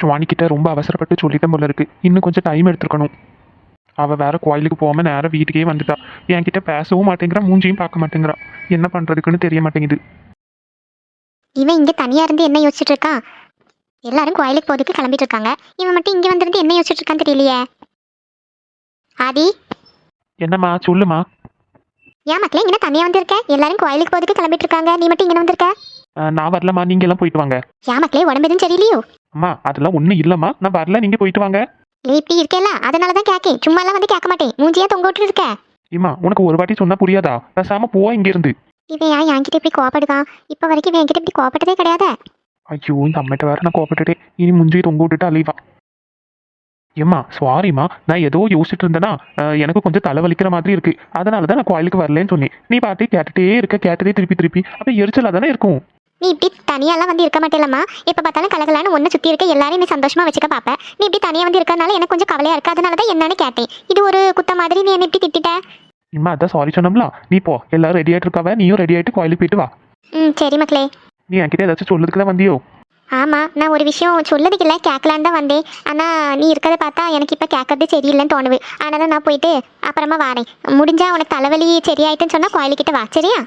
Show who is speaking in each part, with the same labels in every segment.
Speaker 1: சுவானிக்கிட்ட ரொம்ப அவசரப்பட்டு சொல்லிட்டேன் போல இருக்கு. இன்னும் கொஞ்சம் டைம் எடுத்துருக்கணும். அவள் வேற கோயிலுக்கு போகாம நேரா வீட்டுக்கே வந்துட்டா. என்கிட்ட பேசவும் மாட்டேங்கிறா மூஞ்சியும் பார்க்க மாட்டேங்கிறா. என்ன பண்ணுறதுக்குன்னு தெரிய மாட்டேங்குது.
Speaker 2: இவன் இங்க தனியா இருந்து என்ன யோசிச்சுட்டு இருக்கான் எல்லாரும் கோயிலுக்கு போறதுக்கு கிளம்பிட்டு இருக்காங்க. இவன் மட்டும் இங்க வந்திருந்து என்ன யோசிச்சுட்டு இருக்கான்னு தெரியலையே. ஆதி?
Speaker 1: என்னம்மா சொல்லுமா
Speaker 2: ஏன் மக்களே இங்க தனியா வந்திருக்க? எல்லாரும் கோயிலுக்கு போறதுக்கு கிளம்பிட்டு இருக்காங்க. நீ மட்டும் இங்க வந்திருக்க?
Speaker 1: நான் வரலம்மா. நீங்க எல்லாம் போயிட்டு வாங்க.
Speaker 2: ஏன் மக்களே உடம்பு எதுவும் சரியில்லையோ?
Speaker 1: அம்மா அதெல்லாம் ஒன்றும் இல்லைம்மா. நான் வரல நீங்கள் போயிட்டு வாங்க.
Speaker 2: நீ இப்படி இருக்கேல்ல? அதனால தான் கேட்கேன் சும்மா எல்லாம் வந்து கேட்க மாட்டேன். மூஞ்சியா தொங்க விட்டு இருக்க
Speaker 1: இம்மா உனக்கு ஒரு வாட்டி சொன்னா புரியாதா? பேசாம போ இங்கிருந்து.
Speaker 2: இவன் ஏன் என்கிட்ட இப்படி கோபப்படுதான் இப்ப வரைக்கும் இவன் என்கிட்ட இப்படி கோபப்பட்டதே கிடையாது?
Speaker 1: ஐயோ இந்த அம்மிட்ட வேற நான் கோபப்பட்டுட்டே இனி முஞ்சி தொங்க விட்டுட்டு அலைவா ஏம்மா சாரிம்மா நான் ஏதோ யோசிச்சுட்டு இருந்தேன்னா அஹ், எனக்கு கொஞ்சம் தலைவலிக்கிற மாதிரி இருக்கு. அதனால தான் நான் கோயிலுக்கு வரலன்னு சொன்னேன். நீ பாட்டு கேட்டுட்டே இருக்க கேட்டதே திருப்பி திருப்பி. அப்போ எரிச்சலாக தானே இருக்கும்.
Speaker 2: நீ இப்படி தனியாலாம் வந்து இருக்க மாட்டேலம்மா. எப்ப பார்த்தாலும் கலகலான்னு ஒன்று சுத்தி இருக்க எல்லாரையும் நீ சந்தோஷமா வச்சுக்க பாப்ப. நீ இப்படி தனியா வந்து இருக்கறனால எனக்கு கொஞ்சம் கவலையா இருக்கு. அதனால தான் என்னன்னு கேட்டேன். இது ஒரு குத்த மாதிரி நீ என்ன இப்படி திட்டிட்ட?
Speaker 1: இம்மா அதான் சாரி சொன்னோம்ல. நீ போ. எல்லாரும் ரெடி ஆயிட்டு இருக்காவ. நீயும் ரெடி ஆயிட்டு கோயிலுக்கு போயிட்டு வா.
Speaker 2: ம் சரி மக்களே.
Speaker 1: நீ என்கிட்ட ஏதாச்சும் சொல்லுறதுக்கு தான் வந்தியோ?
Speaker 2: ஆமா நான் ஒரு விஷயம் சொல்லதுக்கு இல்லை கேட்கலான்னு தான் வந்தேன். ஆனா நீ இருக்கிறத பார்த்தா எனக்கு இப்போ கேட்கறது சரியில்லைன்னு தோணுது. அதனால நான் போயிட்டு அப்புறமா வரேன். முடிஞ்சா உனக்கு தலைவலி சரியாயிட்டுன்னு சொன்னா கோயிலுக்கிட்ட வா சரியா?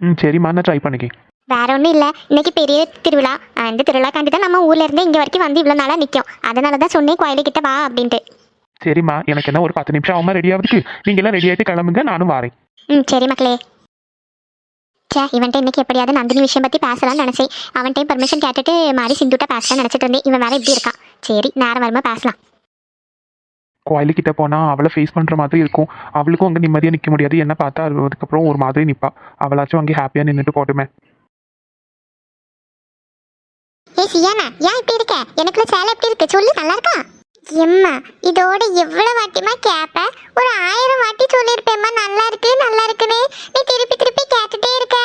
Speaker 1: ம் சரிம்மா. நான் ட்ரை பண்ணிக்கேன்
Speaker 2: வேற ஒன்றும் இல்லை. இன்னைக்கு பெரிய திருவிழா. அந்த திருவிழாக்காண்டி தான் நம்ம ஊர்ல இருந்து இங்கே வரைக்கும் வந்து இவ்வளோ நாளாக நிற்கும் அதனால தான் சொன்னேன் கோயிலுக்கிட்ட வா அப்படின்ட்டு.
Speaker 1: சரிம்மா எனக்கு என்ன ஒரு பத்து நிமிஷம் ஆகுமா ரெடி ஆகுதுக்கு நீங்க எல்லாம் ரெடி ஆயிட்டு கிளம்புங்க நானும் வரேன்.
Speaker 2: ம் சரி மக்களே. சே இவன்ட்ட இன்னைக்கு எப்படியாவது நந்தினி விஷயம் பற்றி பேசலாம்னு நினச்சேன். அவன்கிட்ட பர்மிஷன் கேட்டுட்டு மாதிரி சிந்துட்ட பேசலாம்னு நினச்சிட்டு இருந்தேன். இவன் வேற இப்படி இருக்கான். சரி நேரம் வருமா பேசலாம்.
Speaker 1: கோயிலுக்கிட்ட போனா அவளை ஃபேஸ் பண்ற மாதிரி இருக்கும். அவளுக்கும் அங்கே நிம்மதியாக நிற்க முடியாது. என்ன பார்த்தா அது அதுக்கப்புறம் ஒரு மாதிரி நிற்பா அவளாச்சும் அங்கே ஹாப்பியாக நின்றுட்டு போட்டுமே.
Speaker 2: ஏ சியானா ஏன் இப்படி இருக்க? எனக்குள்ள சேலை எப்படி இருக்கு? சொல்லு நல்லா இருக்கா? எம்மா இதோட எவ்வளவு வாட்டிமா கேப்ப? ஒரு ஆயிரம் வாட்டி சொல்லியிருப்பேம்மா நல்லா இருக்கு நல்லா இருக்குன்னு. நீ திருப்பி திருப்பி கேட்டுட்டே இருக்க.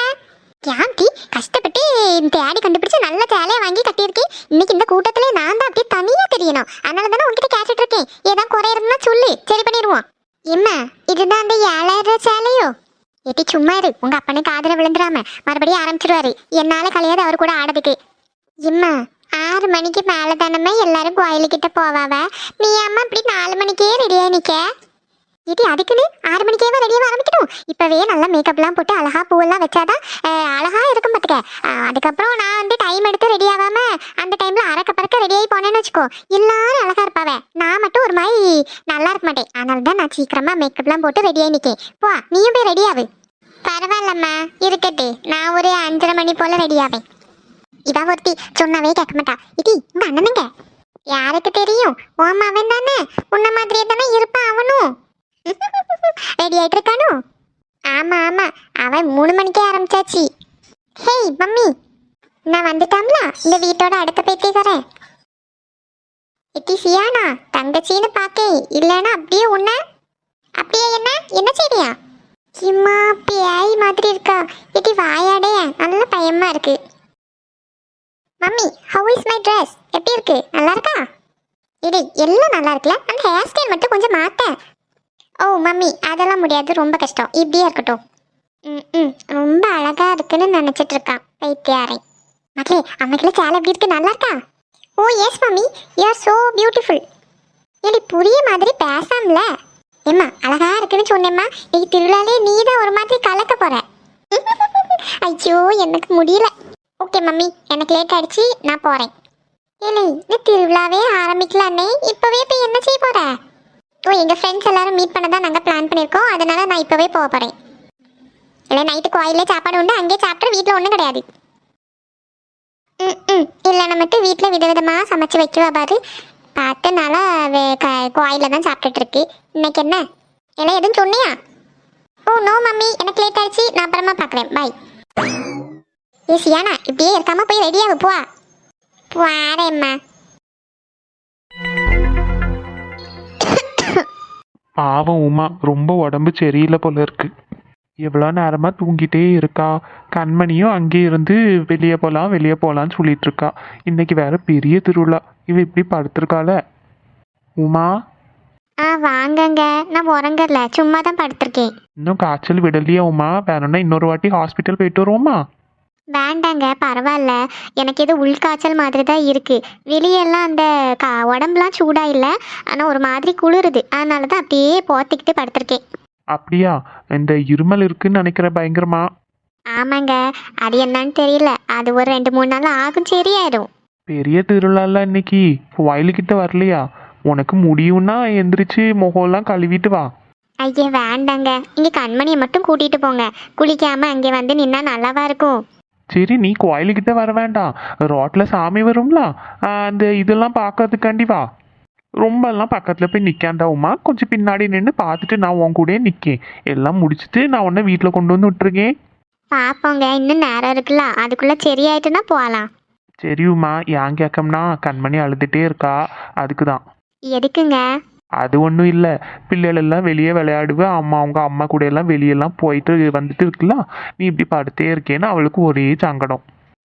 Speaker 2: யாந்தி கஷ்டப்பட்டு தேடி கண்டுபிடிச்சு நல்ல சேலையை வாங்கி கட்டியிருக்கேன். இன்னைக்கு இந்த கூட்டத்துல நான் தான் அப்படியே தனியா தெரியணும். அதனால தானே உன்கிட்ட கேட்டுட்டு இருக்கேன். ஏதாவது குறை இருந்தா சொல்லு. சரி பண்ணிடுவோம். எம்மா இதுதான் அந்த ஏழாயிரம் சேலையோ? ஏட்டி சும்மா இரு. உங்க அப்பனே ஆதரவு விழுந்துடாம மறுபடியும் ஆரம்பிச்சிருவாரு. என்னால கலையாது அவர் கூட ஆடதுக்கு இம்மா ஆறு மணிக்கு மேலே தானம்மா எல்லாரும் கோயிலுக்கிட்ட போவாவ? நீ அம்மா இப்படி நாலு மணிக்கே ரெடியாக நிற்க இது அதுக்குன்னு ஆறு மணிக்கேவா ரெடியாக ஆரம்பிக்கணும். இப்போவே நல்லா மேக்கப்லாம் போட்டு அழகா பூவெல்லாம் வச்சாதான் அழகாக இருக்கும் பார்த்துக்க அதுக்கப்புறம் நான் வந்து டைம் எடுத்து ரெடி ஆகாம அந்த டைமில் அறக்க பறக்க ரெடியாகி போனேன்னு வச்சுக்கோ. எல்லாரும் அழகாக இருப்பாவேன் நான் மட்டும் ஒரு மாதிரி நல்லா இருக்க மாட்டேன். அதனால தான் நான் சீக்கிரமாக மேக்கப்லாம் போட்டு ரெடியாக நிற்கேன் போ நீயும் போய் ரெடி பரவாயில்லம்மா இருக்கட்டு நான் ஒரு அஞ்சரை மணி போல் ரெடி இவ ஒருத்தி சொன்னாவே கேட்க மாட்டா இது உங்க அண்ணனுங்க. யாருக்கு தெரியும்? ஓம் அவன் தானே. உன்ன மாதிரியே தானே இருப்பான் அவனும் ரெடி ஆயிட்டு இருக்கானோ? ஆமா ஆமா. அவன் மூணு மணிக்கே ஆரம்பிச்சாச்சு. Hey mummy. நான் வந்துட்டாம்ல? இந்த வீட்டோட அடுத்த பேத்திக்காரன் இட்டி சியானா தங்கச்சின்னு பாக்கே. இல்லைன்னா அப்படியே உன்ன? அப்படியே என்ன? என்ன செய்யா சும்மா பேய் மாதிரி இருக்கா. இட்டி வாயாடே. நல்ல பயமா இருக்கு. Mummy how is my dress எப்படி இருக்கு? நல்லா இருக்கா? இது எல்லாம் நல்லா இருக்குல்ல? அந்த ஹேர் ஸ்டைல் மட்டும் கொஞ்சம் மாற்ற ஓ மம்மி அதெல்லாம் முடியாது. ரொம்ப கஷ்டம். இப்படியே இருக்கட்டும். ம் ம். ரொம்ப அழகா இருக்குன்னு நினச்சிட்டு இருக்கான். பைத்தியாரை மக்களே அன்னைக்குள்ள சேலை எப்படி இருக்கு? நல்லா இருக்கா? ஓ yes mummy. You are so beautiful ஏடி புரிய மாதிரி பேசாமல. ஏம்மா அழகா இருக்குன்னு சொன்னேம்மா. நீ திருவிழாலே நீ தான் ஒரு மாதிரி கலக்க போற. ஐயோ எனக்கு முடியல. ஓகே மம்மி எனக்கு லேட் ஆயிடுச்சு. நான் போகிறேன் இல்லை இந்த திருவிழாவே ஆரம்பிக்கலான்னே இப்போவே போய் என்ன செய்ய போகிற ஓ எங்கள் ஃப்ரெண்ட்ஸ் எல்லாரும் மீட் பண்ண தான் நாங்கள் பிளான் பண்ணியிருக்கோம் அதனால் நான் இப்போவே போக போகிறேன் இல்லை நைட்டு கோயிலே சாப்பாடு உண்டு. அங்கேயே சாப்பிட்டு வீட்டில் ஒன்றும் கிடையாது. ம் ம். இல்லைன்னா மட்டும் வீட்டில் விதவிதமாக சமைச்சு வைக்கவா பாரு. பார்த்தனால கோயிலில் தான் சாப்பிட்டுட்டு இருக்கு. இன்னைக்கு என்ன? இல்லை எதுவும் சொன்னியா? ஓ நோ மம்மி எனக்கு லேட் ஆயிடுச்சு. நான் அப்புறமா பார்க்குறேன். பாய் ஏ சியானா இப்படியே இருக்காம போய் ரெடியாகு போ. வாரேம்மா.
Speaker 1: பாவம் உமா ரொம்ப உடம்பு சரியில்லை போல இருக்கு. எவ்வளோ நேரமா தூங்கிட்டே இருக்கா? கண்மணியும் அங்கே இருந்து வெளியே போகலாம் வெளியே போகலான்னு சொல்லிட்டு இருக்கா. இன்னைக்கு வேற பெரிய திருவிழா. இவ இப்படி படுத்திருக்காள. உமா?
Speaker 2: ஆ வாங்கங்க. நான் உறங்கல. சும்மா தான் படுத்திருக்கேன்.
Speaker 1: இன்னும் காய்ச்சல் விடலையா உமா? வேணும்னா இன்னொரு வாட்டி ஹாஸ்பிட்டல் போயிட்டு வருவோமா?
Speaker 2: வேண்டாங்க பரவாயில்ல. எனக்கு ஏதோ உள்காய்ச்சல் மாதிரி தான் இருக்கு. வெளியெல்லாம் அந்த கா உடம்புலாம் சூடா இல்லை ஆனால் ஒரு மாதிரி குளிருது. அதனால தான் அப்படியே போத்திக்கிட்டு படுத்திருக்கேன்.
Speaker 1: அப்படியா? இந்த இருமல் இருக்குன்னு நினைக்கிற பயங்கரமா?
Speaker 2: ஆமாங்க. அது என்னன்னு தெரியல. அது ஒரு ரெண்டு மூணு நாள் ஆகும் சரியாயிடும்
Speaker 1: பெரிய திருவிழால இன்னைக்கு. வயலுக்கிட்ட வரலையா? உனக்கு முடியும்னா எந்திரிச்சு முகம்லாம் கழுவிட்டு வா.
Speaker 2: ஐயா வேண்டாங்க. இங்கே கண்மணியை மட்டும் கூட்டிட்டு போங்க. குளிக்காம அங்கே வந்து நின்னா நல்லாவா இருக்கும்.
Speaker 1: சரி நீ கோயிலுக்கிட்ட வர வேண்டாம். ரோட்டில் சாமி வரும்ல. அந்த இதெல்லாம் பார்க்கறதுக்காண்டி வா. ரொம்பலாம் பக்கத்தில் போய் நிற்காண்டா உமா? கொஞ்சம் பின்னாடி நின்று பார்த்துட்டு நான் உன் கூடயே நிற்கேன் எல்லாம் முடிச்சுட்டு நான் உன்னை வீட்டில் கொண்டு வந்து விட்டுருக்கேன்.
Speaker 2: பார்ப்போங்க இன்னும் நேரம் இருக்குல்ல. அதுக்குள்ளே சரியாயிட்டுனா போகலாம்
Speaker 1: சரி உமா ஏன் கேட்கம்னா கண்மணி அழுதுகிட்டே இருக்கா. அதுக்கு தான்
Speaker 2: எதுக்குங்க?
Speaker 1: அது ஒன்றும் இல்லை. பிள்ளைகள் எல்லாம் வெளியே விளையாடுவேன் அம்மா அவங்க அம்மா கூட எல்லாம் வெளியெல்லாம் போயிட்டு வந்துட்டு இருக்குல்ல? நீ இப்படி படுத்தே இருக்கேன்னு அவளுக்கு ஒரே சங்கடம்.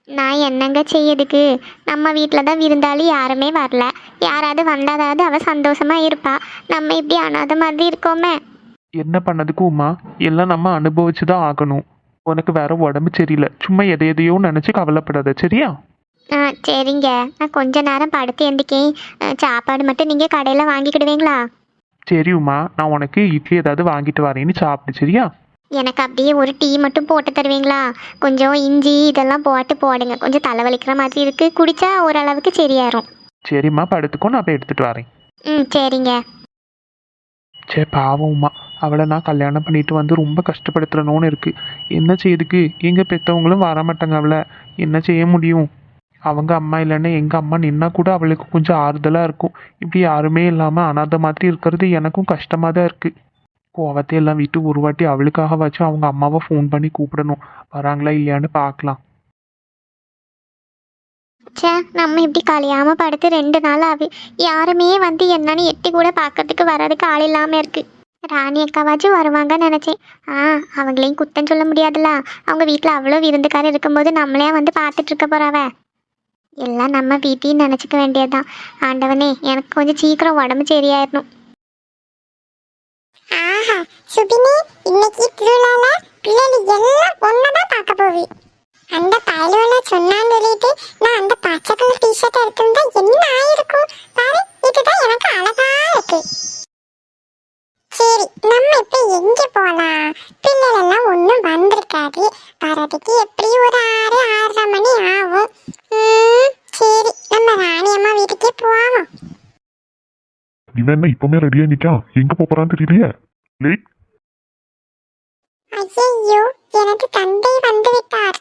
Speaker 2: நான் என்னங்க செய்யதுக்கு நம்ம வீட்டில் தான் விருந்தாளி யாருமே வரல. யாராவது வந்தாதாவது அவ சந்தோஷமா இருப்பா. நம்ம இப்படி அனாத மாதிரி இருக்கோமே.
Speaker 1: என்ன பண்ணதுக்கு உமா? எல்லாம் நம்ம அனுபவிச்சு தான் ஆகணும். உனக்கு வேற உடம்பு சரியில்லை. சும்மா எதை எதையோ நினச்சி கவலைப்படாத சரியா?
Speaker 2: ஆ சரிங்க. நான் கொஞ்ச நேரம் படுத்து எந்திக்கேன். சாப்பாடு மட்டும் நீங்கள் கடையில் வாங்கிக்கிடுவீங்களா?
Speaker 1: சரி உமா நான் உனக்கு இட்லி ஏதாவது வாங்கிட்டு வரேன்னு சாப்பிடு சரியா?
Speaker 2: எனக்கு அப்படியே ஒரு டீ மட்டும் போட்டு தருவீங்களா? கொஞ்சம் இஞ்சி இதெல்லாம் போட்டு போடுங்க. கொஞ்சம் தலைவலிக்கிற மாதிரி இருக்கு. குடிச்சா ஓரளவுக்கு சரியாயிரும்.
Speaker 1: சரிம்மா படுத்துக்கோ நான் போய் எடுத்துட்டு வரேன்.
Speaker 2: ம் சரிங்க.
Speaker 1: சே பாவம் உமா. அவளை நான் கல்யாணம் பண்ணிட்டு வந்து ரொம்ப கஷ்டப்படுத்துறணும்னு இருக்கு. என்ன செய்யுதுக்கு எங்க பெற்றவங்களும் வர மாட்டாங்க அவளை. என்ன செய்ய முடியும்? அவங்க அம்மா இல்லைன்னா எங்க அம்மா நின்னா கூட அவளுக்கு கொஞ்சம் ஆறுதலா இருக்கும். இப்படி யாருமே இல்லாம அனாதை மாதிரி இருக்கிறது எனக்கும் கஷ்டமாக தான் இருக்கு. கோவத்தை எல்லாம் விட்டு ஒரு வாட்டி அவளுக்காக வச்சு அவங்க அம்மாவை ஃபோன் பண்ணி கூப்பிடணும். வராங்களா இல்லையான்னு பார்க்கலாம்.
Speaker 2: ச்சே நம்ம இப்படி கலையாம படுத்து ரெண்டு நாள் ஆகு யாருமே வந்து என்னன்னு எட்டி கூட பார்க்கறதுக்கு வர்றதுக்கு ஆள் இல்லாம இருக்கு. ராணி அக்காவாச்சும் வருவாங்கன்னு நினைச்சேன். ஆ அவங்களையும் குத்தம் சொல்ல முடியாதுல்ல. அவங்க வீட்டில் அவ்வளோ விருந்துக்காரர் இருக்கும்போது நம்மளே வந்து பார்த்துட்டு இருக்க போறாவ? எல்லாம் நம்ம வீட்டையும் நினச்சிக்க வேண்டியதுதான். ஆண்டவனே எனக்கு கொஞ்சம் சீக்கிரம் உடம்பு சரியாயிடணும்
Speaker 3: ஆஹா சுபினி இன்னைக்கு திருவிழால பிள்ளைகள் எல்லாம் ஒன்னதான் பார்க்க போவி. அந்த பயலுவல சொன்னான்னு சொல்லிட்டு நான் அந்த பச்சை கலர் டிஷர்ட் எடுத்திருந்தா என்ன ஆயிருக்கும்? பாரு இதுதான் எனக்கு அழகா இருக்கு. சரி நம்ம இப்ப எங்க போலாம்? பிள்ளைகள் எல்லாம் ஒண்ணும் வந்திருக்காது. வரதுக்கு எப்படியும் ஒரு ஆறு ஆறரை மணி ஆகும் ம், சரி நம்ம ராணி அம்மா வீட்டுக்கே போவோம்
Speaker 4: இவன் என்ன இப்பவுமே ரெடியா நிக்கான் எங்க போறான்னு தெரியலையே. லேட்.
Speaker 3: ஐயோ எனக்கு தந்தை வந்து விட்டார்.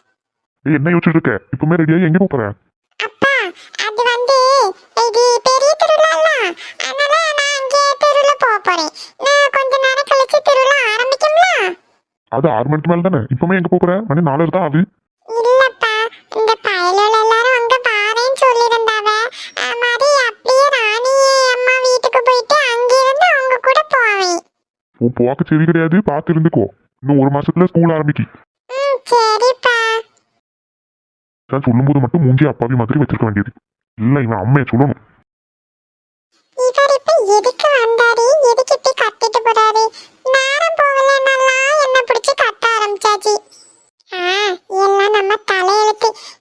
Speaker 4: ஏய், என்ன யோசிச்சுட்டு இருக்க? இப்பவுமே ரெடியா எங்க போற
Speaker 3: அப்பா அது வந்து இது பெரிய திருவிழால அதனால நான் அங்கே தெருவுல போக போறேன் நான் கொஞ்ச நேரம் கழிச்சு திருவிழா ஆரம்பிக்கும்ல.
Speaker 4: அது ஆறு மணிக்கு மேல தானே இப்பவுமே எங்க போற மணி நாலு தான் ஆகுது. உன் போக்கு சரி கிடையாது பார்த்து இருந்துக்கோ இன்னும் ஒரு மாசத்துல ஸ்கூல் ஆரம்பிக்கு. நான் சொல்லும்போது மட்டும் மூஞ்சி அப்பாவி மாதிரி வச்சிருக்க வேண்டியது. இல்ல இவன் அம்மையை சொல்லணும்.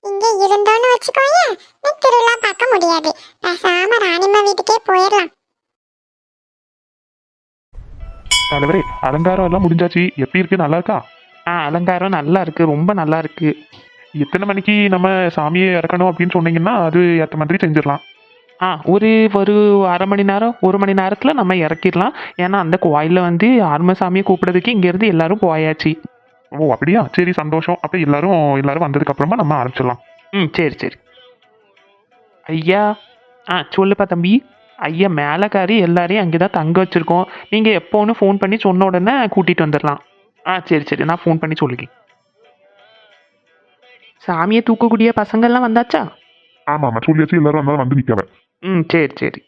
Speaker 3: இங்க இருந்தோன்னு வச்சுக்கோயே திருவிழா பார்க்க முடியாது. பேசாம ராணிம்மா வீட்டுக்கே போயிடலாம்.
Speaker 1: தலைவரே அலங்காரம் எல்லாம் முடிஞ்சாச்சு. எப்படி இருக்கு? நல்லா இருக்கா? ஆ அலங்காரம் நல்லா இருக்கு. ரொம்ப நல்லா இருக்கு. எத்தனை மணிக்கு நம்ம சாமியை இறக்கணும் அப்படின்னு சொன்னீங்கன்னா அது ஏற்ற மாதிரி செஞ்சிடலாம். ஆ ஒரு ஒரு அரை மணி நேரம் ஒரு மணி நேரத்தில் நம்ம இறக்கிடலாம். ஏன்னா அந்த கோயிலில் வந்து ஆர்ம சாமியை கூப்பிடுறதுக்கு இங்கேருந்து எல்லாரும் போயாச்சு.
Speaker 4: ஓ அப்படியா? சரி சந்தோஷம். அப்ப எல்லாரும் எல்லாரும் வந்ததுக்கு அப்புறமா நம்ம ஆரம்பிச்சிடலாம்.
Speaker 1: ம் சரி சரி. ஐயா. ஆ சொல்லுப்பா தம்பி. ஐயா மேலக்காரி எல்லாரையும் அங்கே தான் தங்க வச்சுருக்கோம். நீங்கள் எப்போன்னு ஃபோன் பண்ணி சொன்ன உடனே கூட்டிகிட்டு வந்துடலாம். ஆ சரி சரி. நான் ஃபோன் பண்ணி சொல்லிக்கேன் சாமியை தூக்கக்கூடிய பசங்கள்லாம் வந்தாச்சா?
Speaker 4: ஆமா ஆமா சொல்லியாச்சு. எல்லாரும் வந்தாலும் வந்து நிக்காத
Speaker 1: ம் சரி சரி.